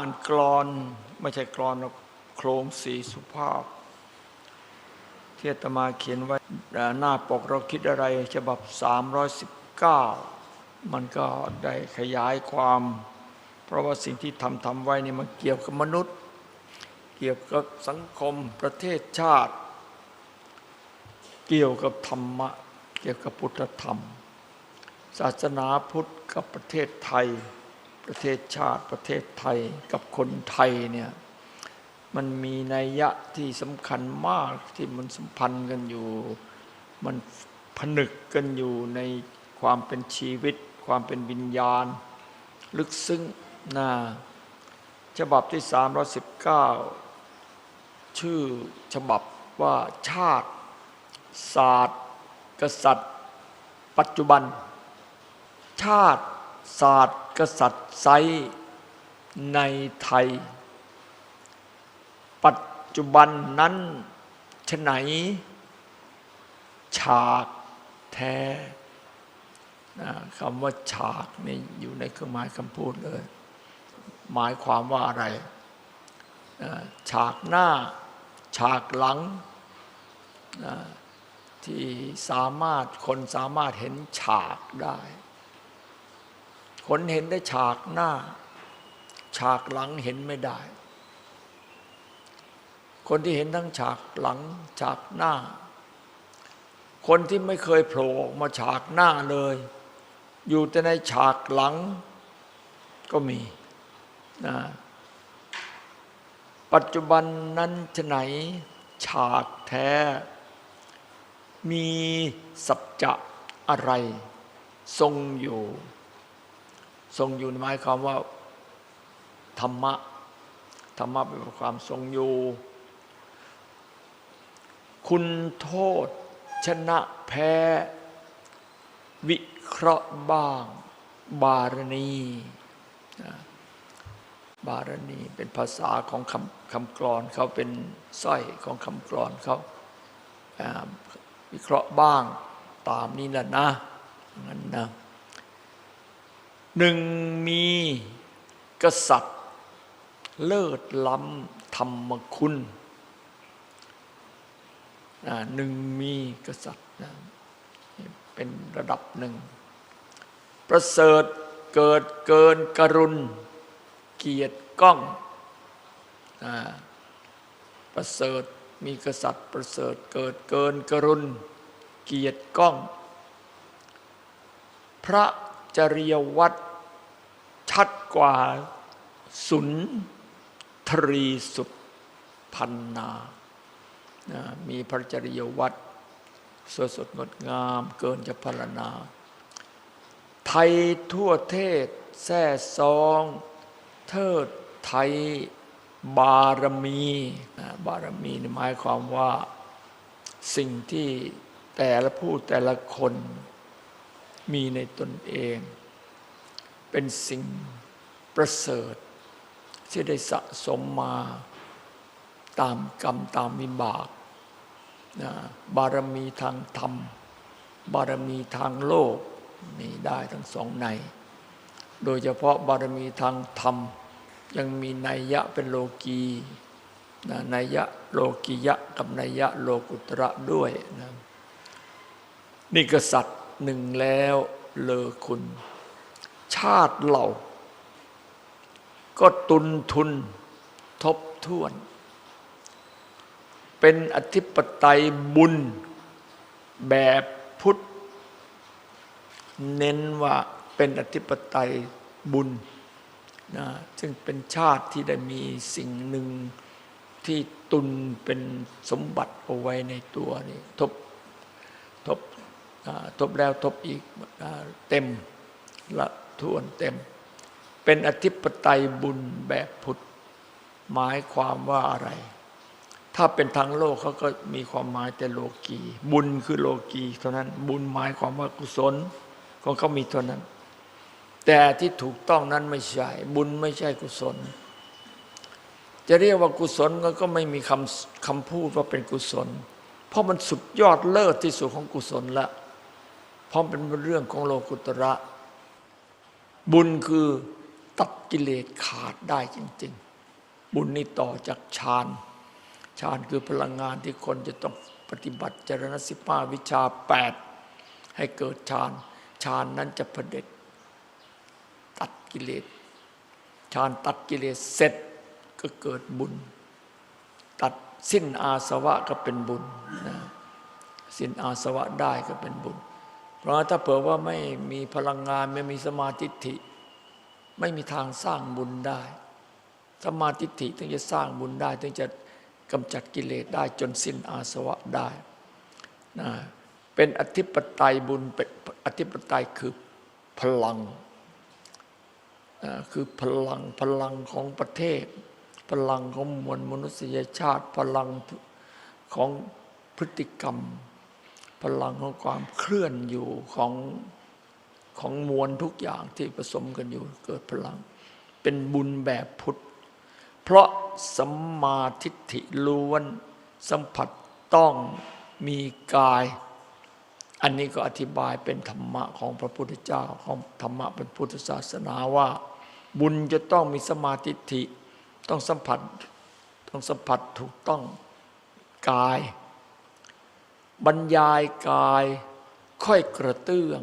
านกรอนไม่ใช่กรอนหรอกโครงสีสุภาพที่อาตมาเขียนไว้หน้าปกเราคิดอะไรฉบับ 319 มันก็ได้ขยายความ เพราะว่าสิ่งที่ทำทำไว้นี่มันเกี่ยวกับมนุษย์ เกี่ยวกับสังคมประเทศชาติ เกี่ยวกับธรรมะ เกี่ยวกับพุทธธรรม ศาสนาพุทธกับประเทศไทย ประเทศชาติประเทศไทยกับคนไทยเนี่ยมันมีนัยยะที่สำคัญมากที่มันสัมพันธ์กันอยู่ มันผนึกกันอยู่ในความเป็นชีวิต ความเป็นวิญญาณ ลึกซึ้งนะฉบับที่ 319 ชื่อฉบับว่าชาติ ศาสตร์ กษัตริย์ ปัจจุบัน ชาติ ศาสตร์ กษัตริย์ไซในไทย ปัจจุบันนั้นฉไหน ฉากแท้คำว่าฉากนี่อยู่ในเครื่องหมายคำพูดเลย หมายความว่าอะไร ฉากหน้า ฉากหลัง ที่สามารถคนสามารถเห็นฉากได้ คนเห็นได้ฉากหน้า ฉากหลังเห็นไม่ได้ คนที่เห็นทั้งฉากหลัง ฉากหน้า คนที่ไม่เคยโผล่ออกมาฉากหน้าเลย อยู่แต่ในฉากหลังก็มีนะปัจจุบันนั้นจะไหน ฉากแท้ มีสัจจะอะไร ทรงอยู่ ทรงอยู่หมายความว่าธรรมะธรรมะเป็นความทรงอยู่ คุณโทษ ชนะแพ้ วิเคราะห์บ้าง บารณีบารณีเป็นภาษาของคำคำกรอนเขาเป็นสร้อยของคำกรอนเขาอ่าวิเคราะห์บ้างตามนี้แหละนะงั้นนะ หนึ่งมีกษัตริย์ เลิศล้ำธรรมคุณหนึ่งมีกษัตริย์เป็นระดับหนึ่ง ประเสริฐเกิดเกินกรุณ เกียรติก้องอประเสริฐมีกษัตริย์ ประเสริฐเกิดเกินกรุณ เกียรติก้อง พระ จริยวัตรชัดกว่าสุนทรีสุพันนา มีพระจริยวัตรสดสดงดงามเกินจะพรรณนา ไทยทั่วเทศแท่ซอง เทิดไทยบารมี บารมีหมายความว่าสิ่งที่แต่ละผู้แต่ละคน มีในตนเอง เป็นสิ่งประเสริฐ ที่ได้สะสมมาตามกรรมตามวิบากนะบารมีทางธรรม บารมีทางโลกมีได้ทั้งสองใน โดยเฉพาะบารมีทางธรรม ยังมีนัยยะเป็นโลกีนะนัยยะโลกิยะกับนัยยะโลกุตระด้วยนะนี่กษัตริย์ หนึ่งแล้วเลอคุณ ชาติเหล่าก็ตุนทุนทบทวน เป็นอธิปไตยบุญแบบพุทธ เน้นว่าเป็นอธิปไตยบุญนะซึ่งเป็นชาติที่ได้มีสิ่งหนึ่งที่ตุนเป็นสมบัติเอาไว้ในตัวนี่ทบท ทบแล้วทบอีกอเต็มละทวนเต็ม เป็นอธิปไตยบุญแบบพุทธหมายความว่าอะไร ถ้าเป็นทางโลกเขาก็มีความหมายแต่โลกีบุญคือโลกีเท่านั้นบุญหมายความว่ากุศลของเขามีเท่านั้น แต่ที่ถูกต้องนั้นไม่ใช่ บุญไม่ใช่กุศล จะเรียกว่ากุศลก็ก็ไม่มีคำคำพูดว่าเป็นกุศล เพราะมันสุดยอดเลิศที่สุดของกุศลละ เพราะเป็นเรื่องของโลกุตระ บุญคือตัดกิเลสขาดได้จริง ๆ บุญนี่ต่อจากฌานฌานคือพลังงานที่คนจะต้องปฏิบัติจรณสิบห้าวิชาแปดให้เกิดฌานฌานนั้นจะเผด็จตัดกิเลสฌานตัดกิเลสเสร็จก็เกิดบุญ ตัดสิ้นอาสวะก็เป็นบุญนะสิ้นอาสวะได้ก็เป็นบุญ เพราะถ้าเผื่อว่าไม่มีพลังงานไม่มีสมาธิฐิ ไม่มีทางสร้างบุญได้ สมาธิฐิถึงจะสร้างบุญได้ถึงจะกำจัดกิเลสได้จนสิ้นอาสวะได้นะเป็นอธิปไตยบุญเป็นอธิปไตยคือพลังนะคือพลังพลังของประเทศ พลังของมวลมนุษยชาติ พลังของพฤติกรรม พลังของความเคลื่อนอยู่ของของมวลทุกอย่างที่ผสมกันอยู่เกิดพลัง เป็นบุญแบบพุทธ เพราะสัมมาทิฏฐิล้วนสัมผัสต้องมีกาย อันนี้ก็อธิบายเป็นธรรมะของพระพุทธเจ้าของธรรมะเป็นพุทธศาสนาว่า บุญจะต้องมีสมาธิฐิต้องสัมผัสต้องสัมผัสถูกต้องกาย บรรยายกายค่อยกระเตื้อง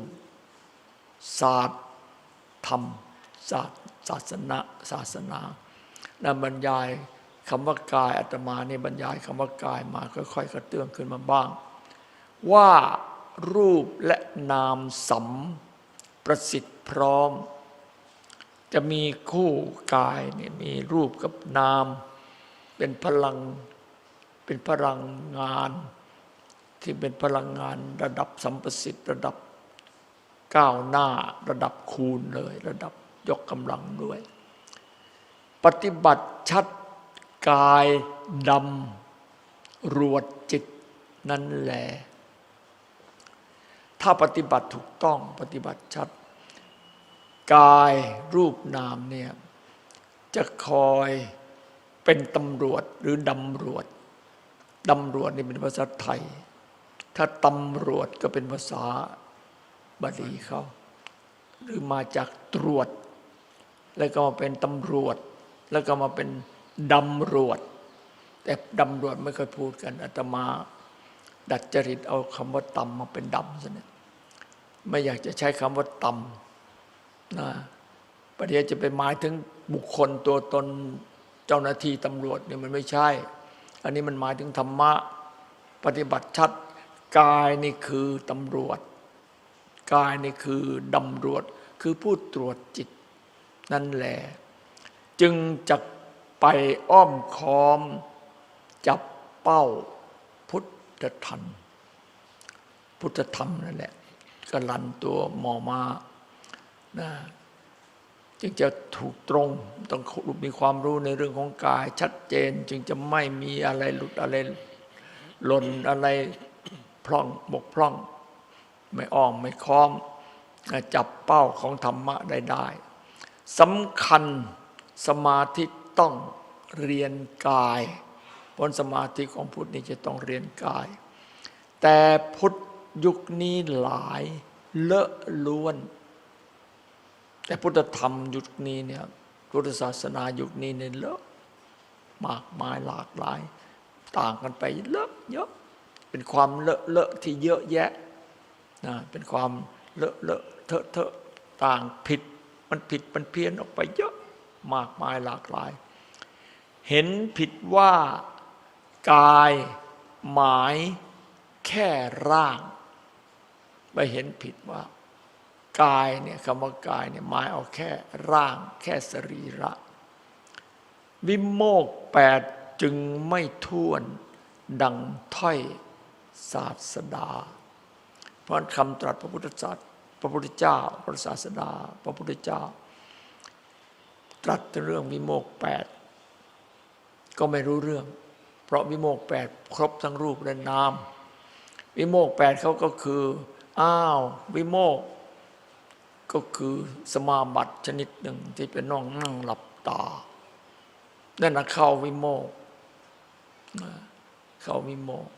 ศาสตร์ธรรม ศาสตร์ศาสนาศาสนานะบรรยายคำว่ากายอาตมาเนี่ยบรรยายคำว่ากายมาค่อยๆกระเตื้องขึ้นมาบ้าง ว่ารูปและนามสัมประสิทธิ์พร้อม จะมีคู่กายเนี่ยมีรูปกับนาม เป็นพลังเป็นพลังงาน ที่เป็นพลังงานระดับสัมประสิทธิ์ระดับก้าวหน้าระดับคูณเลย ระดับยกกำลังด้วย ปฏิบัติชัดกายดำรวดจิตนั่นแหละถ้าปฏิบัติถูกต้องปฏิบัติชัด กายรูปนามเนี่ยจะคอยเป็นตำรวจหรือดำรวจดำรวจนี่เป็นภาษาไทย ถ้าตำรวจก็เป็นภาษาบาลีเขา หรือมาจากตรวจ แล้วก็มาเป็นตำรวจ แล้วก็มาเป็นดำรวจ แต่ดำรวจไม่เคยพูดกันอาตมา ดัดจริตเอาคำว่าตำมาเป็นดำซะเนี่ยไม่อยากจะใช้คำว่าตำนะประเดี๋ยวจะไปหมายถึงบุคคลตัวตนเจ้าหน้าที่ตำรวจเนี่ยมันไม่ใช่ อันนี้มันหมายถึงธรรมะ ปฏิบัติชัด กายนี่คือตำรวจ กายนี่คือดำรวจ คือผู้ตรวจจิต นั่นแหละจึงจะไปอ้อมค้อม จับเป้าพุทธธรรม พุทธธรรมนั่นแหละกลันตัวมอมานะจึงจะถูกตรงต้องมีความรู้ในเรื่องของกายชัดเจน จึงจะไม่มีอะไรหลุดอะไรหล่นอะไร พร่องบกพร่อง ไม่อ้อมไม่ค้อม จับเป้าของธรรมะได้ได้สำคัญสมาธิต้องเรียนกายผลสมาธิของพุทธนี่จะต้องเรียนกาย แต่พุทธยุคนี้หลายเลอะล้วน แต่พุทธธรรมยุคนี้เนี่ยพุทธศาสนายุคนี้เนี่ยเลอะมากมายหลากหลาย ต่างกันไปเลอะเยอะ เป็นความเลอะเลอะที่เยอะแยะนะเป็นความเลอะเลอะเทอะเทอะต่างผิด มันผิดมันเพี้ยนออกไปเยอะมากมายหลากหลาย เห็นผิดว่ากายหมายแค่ร่าง ไปเห็นผิดว่ากายเนี่ยคำว่ากายเนี่ยหมายเอาแค่ร่าง แค่สรีระ วิโมกแปดจึงไม่ท้วนดังถ้อย ศาสดา เพราะคำตรัสพระพุทธศาสพระพุทธเจ้า พระศาสดา พระพุทธเจ้า ตรัสเรื่องวิโมกแปดก็ไม่รู้เรื่อง เพราะวิโมกแปดครบทั้งรูปและนาม วิโมกแปดเขาก็คือ อ้าว วิโมก ก็คือสมาบัติชนิดหนึ่งที่เป็นน้องนั่งหลับตา นั่นนะเข้าวิโมกเข้าวิโมก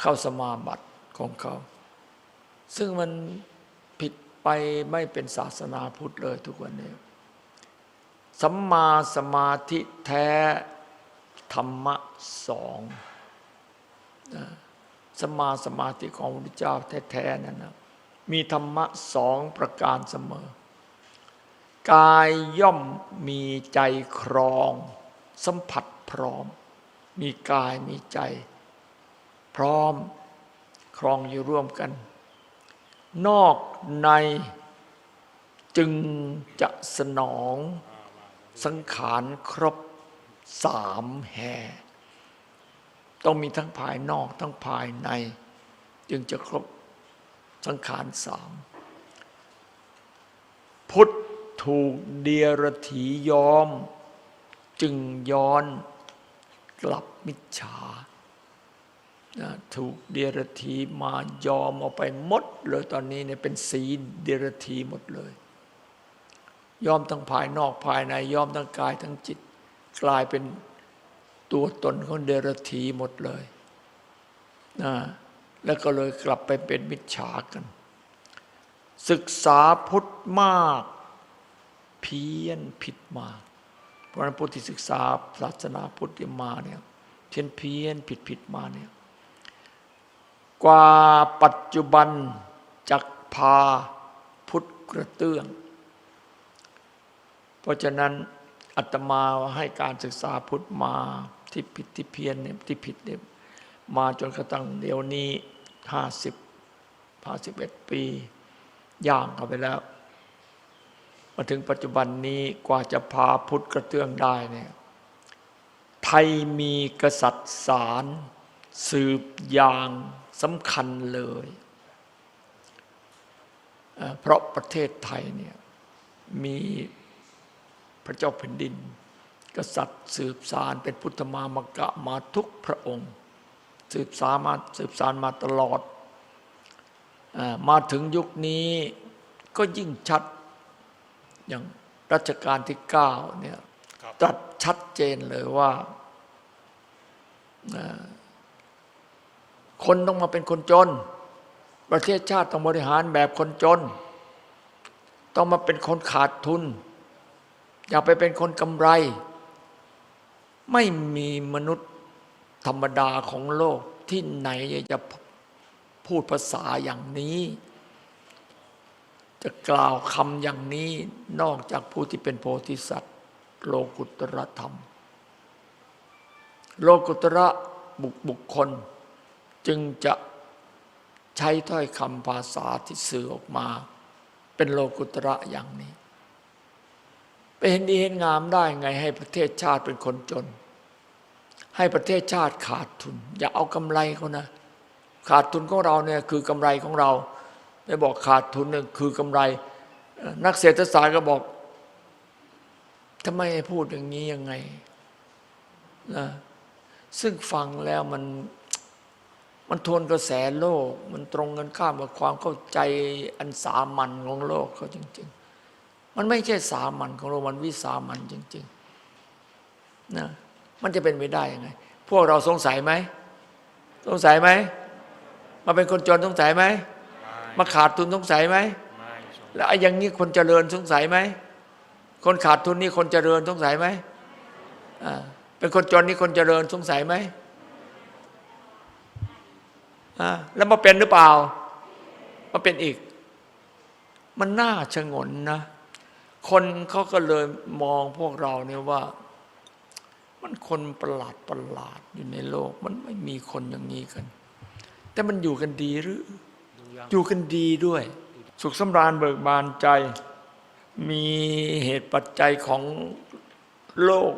เข้าสมาบัติของเขา ซึ่งมันผิดไปไม่เป็นศาสนาพุทธเลยทุกวันนี้สัมมาสมาธิแท้ธรรมะสองสัมมาสมาธิของพระพุทธเจ้าแท้ๆนั่นนะมีธรรมะสองประการเสมอ กายย่อมมีใจครอง สัมผัสพร้อม มีกายมีใจ ร้อม ครองอยู่ร่วมกัน นอกในจึงจะสนองสังขารครบสามแห่ต้องมีทั้งภายนอกทั้งภายใน จึงจะครบสังขารสามพุทธถูกเดียรถียอม จึงย้อนกลับมิจฉา นะถูกเดียรถีมายอมเอาไปหมดเลยตอนนี้เนี่ยเป็นสีเดียรถีหมดเลย ยอมทั้งภายนอกภายในยอมทั้งกายทั้งจิต กลายเป็นตัวตนของเดรัจฉีหมดเลยนะแล้วก็เลยกลับไปเป็นมิจฉากัน ศึกษาพุทธมาก เพี้ยนผิดมาก เพราะฉะนั้นผู้ที่ศึกษาศาสนาพุทธมาเนี่ยเพี้ยนเพี้ยนผิดผิดมาเนี่ย กว่าปัจจุบันจักพาพุทธกระเตื้อง เพราะฉะนั้นอาตมาให้การศึกษาพุทธมาที่ผิดที่เพี้ยนเนี่ยที่ผิดเนี่ยมาจนกระทั่งเดี๋ยวนี้ห้าสิบห้าสิบเอ็ดปีย่างเข้าไปแล้ว มาถึงปัจจุบันนี้กว่าจะพาพุทธกระเตื้องได้เนี่ยไทยมีกษัตริย์สารสืบย่าง สำคัญเลยเอ่อเพราะประเทศไทยเนี่ยมีพระเจ้าแผ่นดิน กษัตริย์สืบสารเป็นพุทธมามกะมาทุกพระองค์ สืบสารมาสืบสารมาตลอดอามาถึงยุคนี้ก็ยิ่งชัดอย่างรัชกาลที่เก้าเนี่ยครับตรัสชัดเจนเลยว่าอ่า คนต้องมาเป็นคนจน ประเทศชาติต้องบริหารแบบคนจน ต้องมาเป็นคนขาดทุน อย่าไปเป็นคนกำไร ไม่มีมนุษย์ธรรมดาของโลกที่ไหนจะพูดภาษาอย่างนี้ จะกล่าวคำอย่างนี้นอกจากผู้ที่เป็นโพธิสัตว์ โลกุตรธรรม โลกุตระบุคบุคคล จึงจะใช้ถ้อยคำภาษาที่สื่อออกมา เป็นโลกุตระอย่างนี้ไปเห็นดีเห็นงามได้ไงให้ประเทศชาติเป็นคนจน ให้ประเทศชาติขาดทุน อย่าเอากำไรเขานะ ขาดทุนของเราเนี่ยคือกำไรของเราไม่บอกขาดทุนเนี่ยคือกำไร นักเศรษฐศาสตร์ก็บอกทำไมพูดอย่างนี้ยังไงนะซึ่งฟังแล้วมัน มันทวนกระแสโลก มันตรงกันข้ามกับความเข้าใจอันสามัญของโลกเขาจริง ๆ มันไม่ใช่สามัญของโลกมันวิสามัญจริงๆนะมันจะเป็นไปได้ยังไง พวกเราสงสัยไหมสงสัยไหมมาเป็นคนจนสงสัยไหมมาขาดทุนสงสัยไหมไม่ชมแล้วไอ้อย่างนี้คนเจริญสงสัยไหมคนขาดทุนนี่คนเจริญสงสัยไหมอ่าเป็นคนจนนี่คนเจริญสงสัยไหมอ่า แล้วมาเป็นหรือเปล่า มาเป็นอีก มันน่าชงนนะ คนเขาก็เลยมองพวกเราเนี่ยว่า มันคนประหลาดประหลาดอยู่ในโลก มันไม่มีคนอย่างนี้กัน แต่มันอยู่กันดีหรือ อยู่กันดีด้วย สุขสำราญเบิกบานใจ มีเหตุปัจจัยของโลก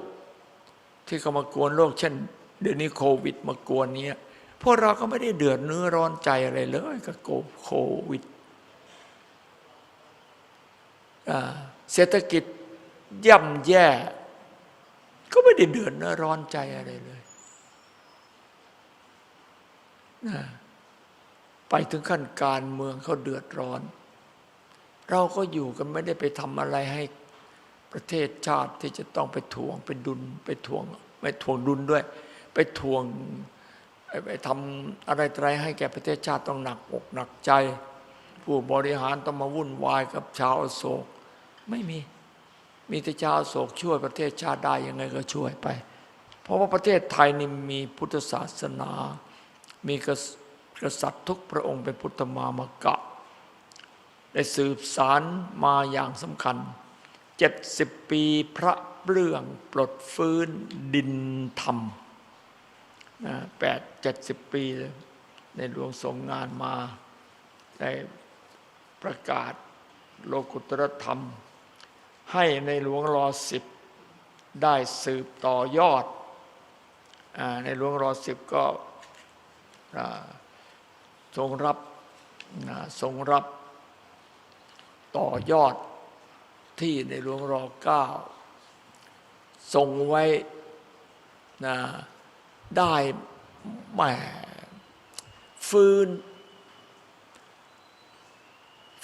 ที่เขามากวนโลก เช่น เดี๋ยวนี้โควิดมากวนเนี้ย พวกเราก็ไม่ได้เดือดเนื้อร้อนใจอะไรเลยกับโควิดเศรษฐกิจย่ำแย่ ก็ไม่ได้เดือดเนื้อร้อนใจอะไรเลยนะไปถึงขั้นการเมืองเขาเดือดร้อน เราก็อยู่กันไม่ได้ไปทำอะไรให้ประเทศชาติที่จะต้องไปทวงไปดุลไปทวง ไม่ทวงดุลด้วย ไปทวง ไปทำอะไรอะไรให้แก่ประเทศชาติต้องหนักอกหนักใจ ผู้บริหารต้องมาวุ่นวายกับชาวโศก ไม่มีมีแต่ชาวโศกช่วยประเทศชาติได้ยังไงก็ช่วยไป เพราะว่าประเทศไทยนี่มีพุทธศาสนา มีกษัตริย์ทุกพระองค์เป็นพุทธมามกะ ได้สืบสารมาอย่างสำคัญ 70 ปีพระเปลืองปลดฟื้นดินธรรม แปดเจ็ดสิบปี ในหลวงทรงงานมาได้ประกาศโลกุตรธรรม ให้ในหลวงรอสิบได้สืบต่อยอดอในหลวงรอสิบก็ทรงรับทรงรับต่อยอดที่ในหลวงรอเก้าทรงไว้นะ ได้แหมฟื้น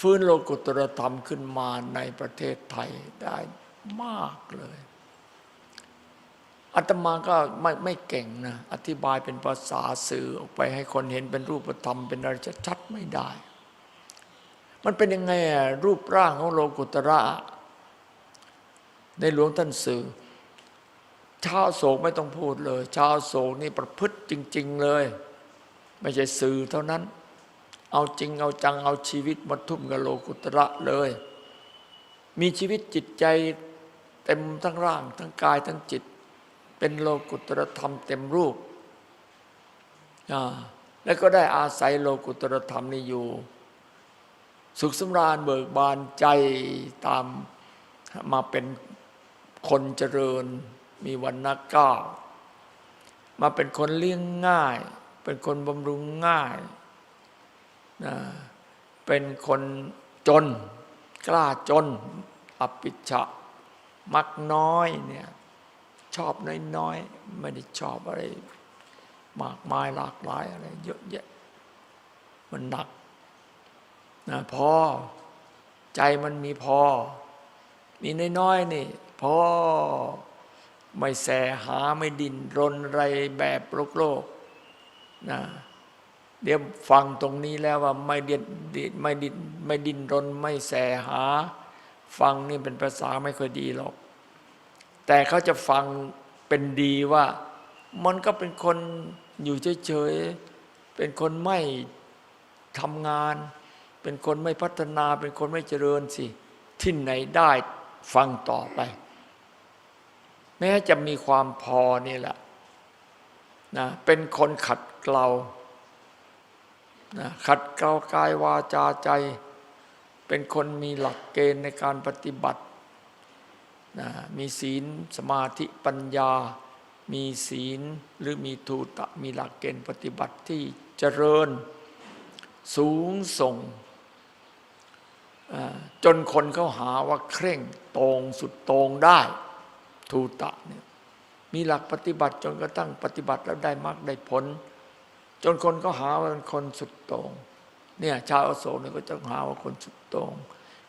ฟื้นโลกุตรธรรมขึ้นมาในประเทศไทยได้มากเลยอาตมาก็ไม่ไม่เก่งนะ อธิบายเป็นภาษาสื่อออกไปให้คนเห็นเป็นรูปธรรม เป็นอะไรชัดๆไม่ได้ มันเป็นยังไงอะรูปร่างของโลกุตระ ในหลวงท่านสื่อ ชาวโศกไม่ต้องพูดเลย ชาวโศกนี่ประพฤติจริง ๆเลย ไม่ใช่สื่อเท่านั้น เอาจริงเอาจังเอาชีวิตมาทุ่มกับโลกุตระเลย มีชีวิตจิตใจเต็มทั้งร่าง ทั้งกายทั้งจิต เป็นโลกุตรธรรมเต็มรูป แล้วก็ได้อาศัยโลกุตรธรรมนี้อยู่ สุขสำราญเบิกบานใจตามมาเป็นคนเจริญ มีวันนักก้ามาเป็นคนเลี้ยงง่าย เป็นคนบำรุงง่ายนะเป็นคนจน กล้าจนอภิชะมักน้อยเนี่ยชอบน้อยๆ ไม่ได้ชอบอะไร มากมายหลากหลายอะไรเยอะแยะมันหนักนะพอใจมันมีพอ มีน้อยๆนี่พอ ไม่แสหาไม่ดินรนไรแบบโลกโลกนะเดี๋ยวฟังตรงนี้แล้วว่าไม่ดินไม่ดินไม่ดินรน ไม่แสหา ฟังนี่เป็นภาษาไม่ค่อยดีหรอก แต่เขาจะฟังเป็นดีว่า มันก็เป็นคนอยู่เฉยๆเป็นคนไม่ทำงาน เป็นคนไม่พัฒนา เป็นคนไม่เจริญสิที่ไหนได้ฟังต่อไป แม้จะมีความพอนี่แหละนะเป็นคนขัดเกลานะขัดเกลากายวาจาใจ เป็นคนมีหลักเกณฑ์ในการปฏิบัตินะมีศีลสมาธิปัญญา มีศีลหรือมีทูตะมีหลักเกณฑ์ปฏิบัติที่เจริญ สูงส่ง จนคนเขาหาว่าเคร่งตรงสุดตรงได้ ทูตะเนี่ยมีหลักปฏิบัติจนกระทั่งปฏิบัติแล้วได้มากได้ผล จนคนก็หาว่าเป็นคนสุดตรงเนี่ยชาวอโศกเนี่ยก็จะหาว่าคนสุดตรง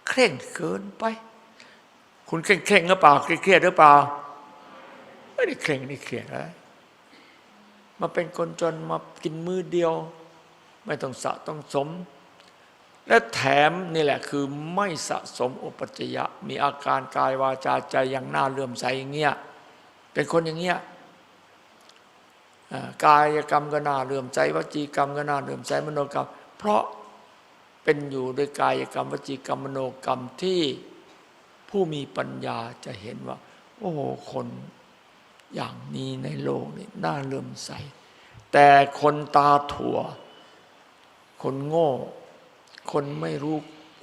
เคร่งเกินไป คุณเคร่งเคร่งหรือเปล่าเครียดหรือเปล่าไม่ได้เคร่งนี่เครียดอะไรมาเป็นคนจนมากินมือเดียว ไม่ต้องสะต้องสม และแถมนี่แหละคือไม่สะสมอุปจยะ มีอาการกายวาจาใจอย่างน่าเลื่อมใสอย่างเงี้ยเป็นคนอย่างเงี้ยกายกรรมก็น่าเลื่อมใสวจีกรรมก็น่าเลื่อมใสมโนกรรม เพราะเป็นอยู่ด้วยกายกรรมวจีกรรมมโนกรรมที่ผู้มีปัญญาจะเห็นว่า โอ้โหคนอย่างนี้ในโลกนี่น่าเลื่อมใส แต่คนตาถั่ว คนโง่ คนไม่รู้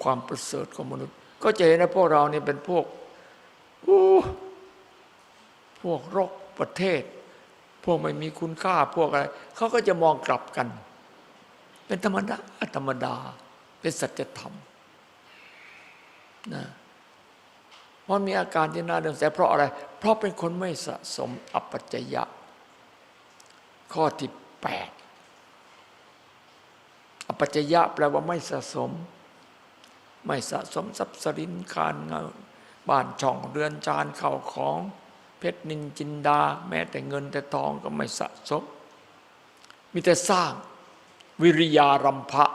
ความประเสริฐของมนุษย์ ก็จะเห็นนะพวกเราเนี่ยเป็นพวกพวกรกประเทศ พวกไม่มีคุณค่าพวกอะไรเขาก็จะมองกลับกัน เป็นธรรมดาธรรมดา เป็นสัจธรรมนะเพราะมีอาการที่น่าเดือดแสเพราะอะไร เพราะเป็นคนไม่สะสมอัปปัจจยะ ข้อที่แปด อปัจจยะแปลว่าไม่สะสม ไม่สะสมทรัพย์สินคารเงินบ้านช่องเรือนจานเข้าของ เพชรนินจินดา แม้แต่เงินแต่ทองก็ไม่สะสม มีแต่สร้างวิริยารัมภะ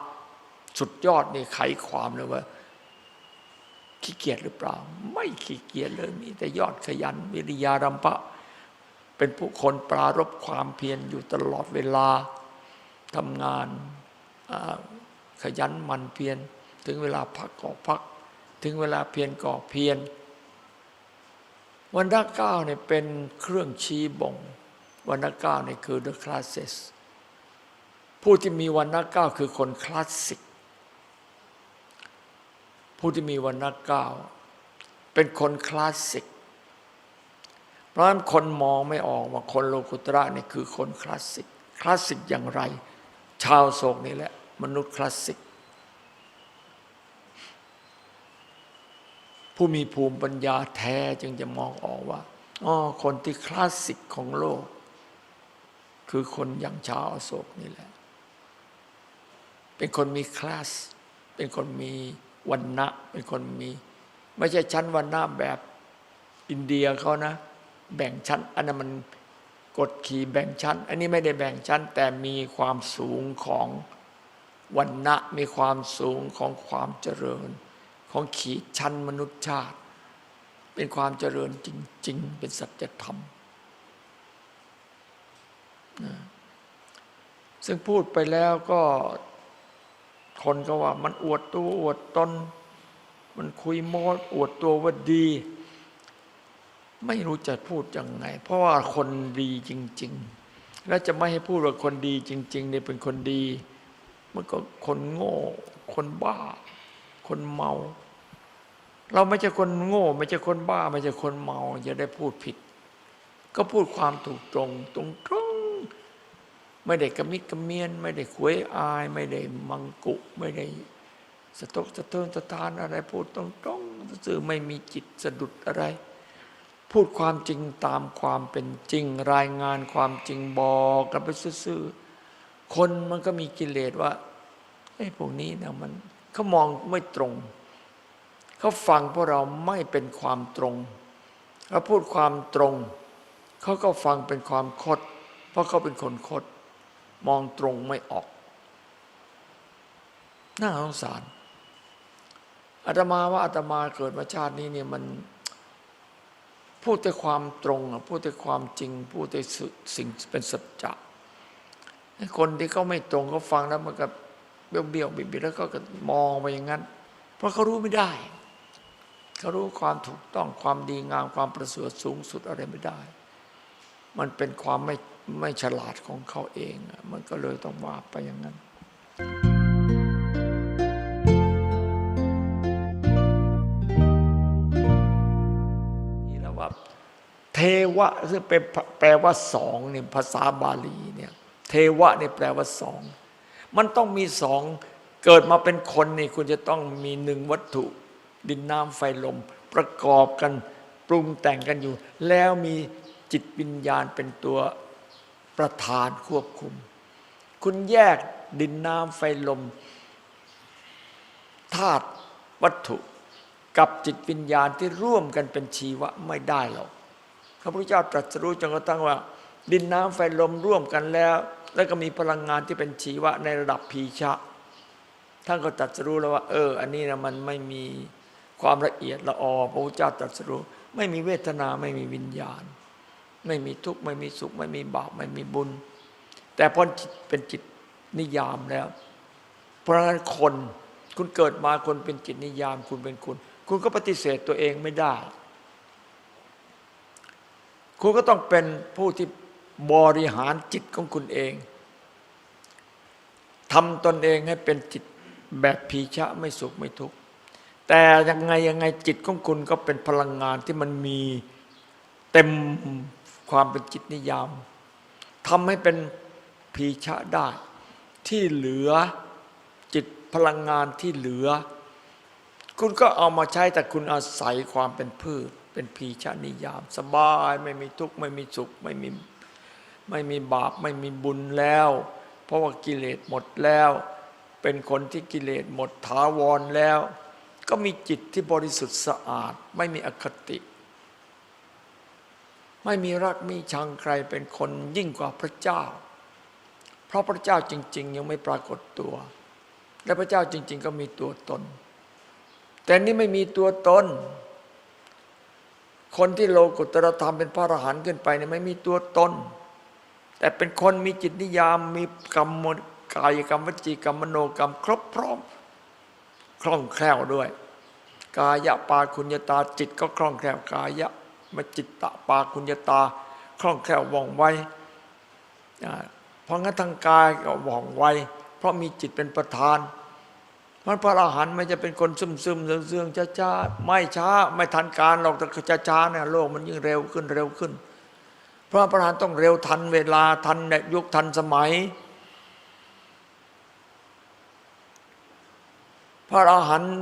สุดยอดในไขความเลยว่าขี้เกียจหรือเปล่า ไม่ขี้เกียจเลยมีแต่ยอดขยัน วิริยารัมภะเป็นผู้คนปรารบความเพียรอยู่ตลอดเวลาทำงาน ขยันมันเพียรถึงเวลาพักก็พัก ถึงเวลาเพียรก็เพียรวันละเก้าเนี่ยเป็นเครื่องชี้บ่งวันละเก้าเนี่ยคือ the classes ผู้ที่มีวันละเก้าคือคนคลาสสิก ผู้ที่มีวันละเก้าเป็นคนคลาสสิก เพราะฉะนั้นคนมองไม่ออกว่าคนโลกุตระนี่คือคนคลาสสิก คลาสสิกอย่างไร ชาวโศกนี่แหละ มนุษย์คลาสสิก ผู้มีภูมิปัญญาแท้จึงจะมองออกว่าอ๋อคนที่คลาสสิกของโลก คือคนอย่างชาวอโศกนี่แหละ เป็นคนมีคลาส เป็นคนมีวันณะเป็นคนมี ไม่ใช่ชั้นวันณะแบบอินเดียเขานะ แบ่งชั้น อันนั้นมันกดขี่แบ่งชั้น อันนี้ไม่ได้แบ่งชั้น แต่มีความสูงของ วันณะมีความสูงของความเจริญ ของขีดชั้นมนุษยชาติ เป็นความเจริญจริง ๆ เป็นสัจธรรมนะซึ่งพูดไปแล้วก็คนก็ว่ามันอวดตัวอวดตน มันคุยโม้อวดตัวว่าดี ไม่รู้จะพูดยังไง เพราะว่าคนดีจริง ๆ แล้วจะไม่ให้พูดว่าคนดีจริง ๆ เนี่ยเป็นคนดี มันก็คนโง่ คนบ้า คนเมา เราไม่ใช่คนโง่ ไม่ใช่คนบ้า ไม่ใช่คนเมาอย่าได้พูดผิด ก็พูดความถูกตรงตรงตรงไม่ได้กระมิดกระเมียน ไม่ได้ขวยอาย ไม่ได้มังกุ ไม่ได้สะตกสะเทินสะทานอะไร พูดตรงตรงสื่อไม่มีจิตสะดุดอะไร พูดความจริงตามความเป็นจริง รายงานความจริงบอกกันไปซื่อๆ คนมันก็มีกิเลสว่าไอ้พวกนี้นะมันเขามองไม่ตรง เขาฟังพวกเราไม่เป็นความตรงเขาพูดความตรง เขาก็ฟังเป็นความคด เพราะเขาเป็นคนคด มองตรงไม่ออก น่าสงสารอาตมาว่าอาตมาเกิดมาชาตินี้เนี่ยมันพูดแต่ความตรงพูดแต่ความจริง พูดแต่สิ่งเป็นสัจจะ คนที่เขาไม่ตรงเขาฟังแล้วมันก็เบี้ยวเบี้ยวบิดๆแล้วก็มองไปอย่างนั้น เพราะเขารู้ไม่ได้เขารู้ความถูกต้องความดีงามความประเสริฐสูงสุดอะไรไม่ได้ มันเป็นความไม่ไม่ฉลาดของเขาเอง มันก็เลยต้องว่าไปอย่างนั้นนี่แล้วว่า เทวะซึ่งเป็นแปลว่าสองเนี่ยภาษาบาลีเนี่ย เทวะนี่แปลว่าสอง มันต้องมีสอง เกิดมาเป็นคนนี่คุณจะต้องมีหนึ่งวัตถุ ดินน้ำไฟลม ประกอบกันปรุงแต่งกันอยู่ แล้วมีจิตวิญญาณเป็นตัวประธานควบคุม คุณแยกดินน้ำไฟลมธาตุวัตถุกับจิตวิญญาณที่ร่วมกันเป็นชีวะไม่ได้หรอกพระพุทธเจ้าตรัสรู้จนกระทั่งว่า ดินน้ำไฟลมร่วมกันแล้ว แล้วก็มีพลังงานที่เป็นชีวะในระดับพีชะ ท่านก็ตรัสรู้แล้วว่า เออ อันนี้นะมันไม่มีความละเอียดละออพระพุทธเจ้าตรัสรู้ไม่มีเวทนาไม่มีวิญญาณ ไม่มีทุกข์ไม่มีสุข ไม่มีบาปไม่มีบุญ แต่พอจิตเป็นจิตนิยามแล้ว เพราะฉะนั้นคนคุณเกิดมาคนเป็นจิตนิยามคุณเป็นคุณ คุณก็ปฏิเสธตัวเองไม่ได้ คุณก็ต้องเป็นผู้ที่ บริหารจิตของคุณเองทำตนเองให้เป็นจิตแบบพีชะไม่สุขไม่ทุกข์แต่ยังไงยังไงจิตของคุณก็เป็นพลังงานที่มันมีเต็มความเป็นจิตนิยามทำให้เป็นพีชะได้ ที่เหลือจิตพลังงานที่เหลือ คุณก็เอามาใช้แต่คุณอาศัยความเป็นพืช เป็นพีชะนิยาม สบายไม่มีทุกข์ไม่มีสุขไม่มี ไม่มีบาปไม่มีบุญแล้ว เพราะว่ากิเลสหมดแล้ว เป็นคนที่กิเลสหมดถาวรแล้ว ก็มีจิตที่บริสุทธิ์สะอาด ไม่มีอคติ ไม่มีรักมีชังใครเป็นคนยิ่งกว่าพระเจ้า เพราะพระเจ้าจริง ๆ ยังไม่ปรากฏตัว และพระเจ้าจริง ๆ ก็มีตัวตน แต่นี่ไม่มีตัวตนคนที่โลกุตรธรรมเป็นพระอรหันต์ขึ้นไปเนี่ยไม่มีตัวตน แต่เป็นคนมีจิตนิยามมีกรรมกายกรรมวจีกรรมมโนกรรม ครบพร้อม คล่องแคล่วด้วย กายะปาคุญญตาจิตก็คล่องแคล่วกายะมจิตตะปาคุญญตา คล่องแคล่วว่องไวเพราะงั้นทางกายก็ว่องไวเพราะมีจิตเป็นประธานมันพระอรหันต์ไม่จะเป็นคนซึมซึมเสื่องๆช้าๆไม่ช้า ไม่ทันการหรอกแต่ช้าๆเนี่ยโลกมันยิ่งเร็วขึ้นเร็วขึ้น พระประอรหันต้องเร็วทันเวลาทันในยุคทันสมัย พระอรหันต์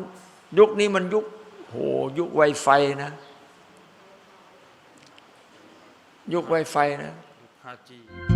ยุคนี้มันยุคโหยุคไวไฟนะ ยุคไวไฟนะ 5G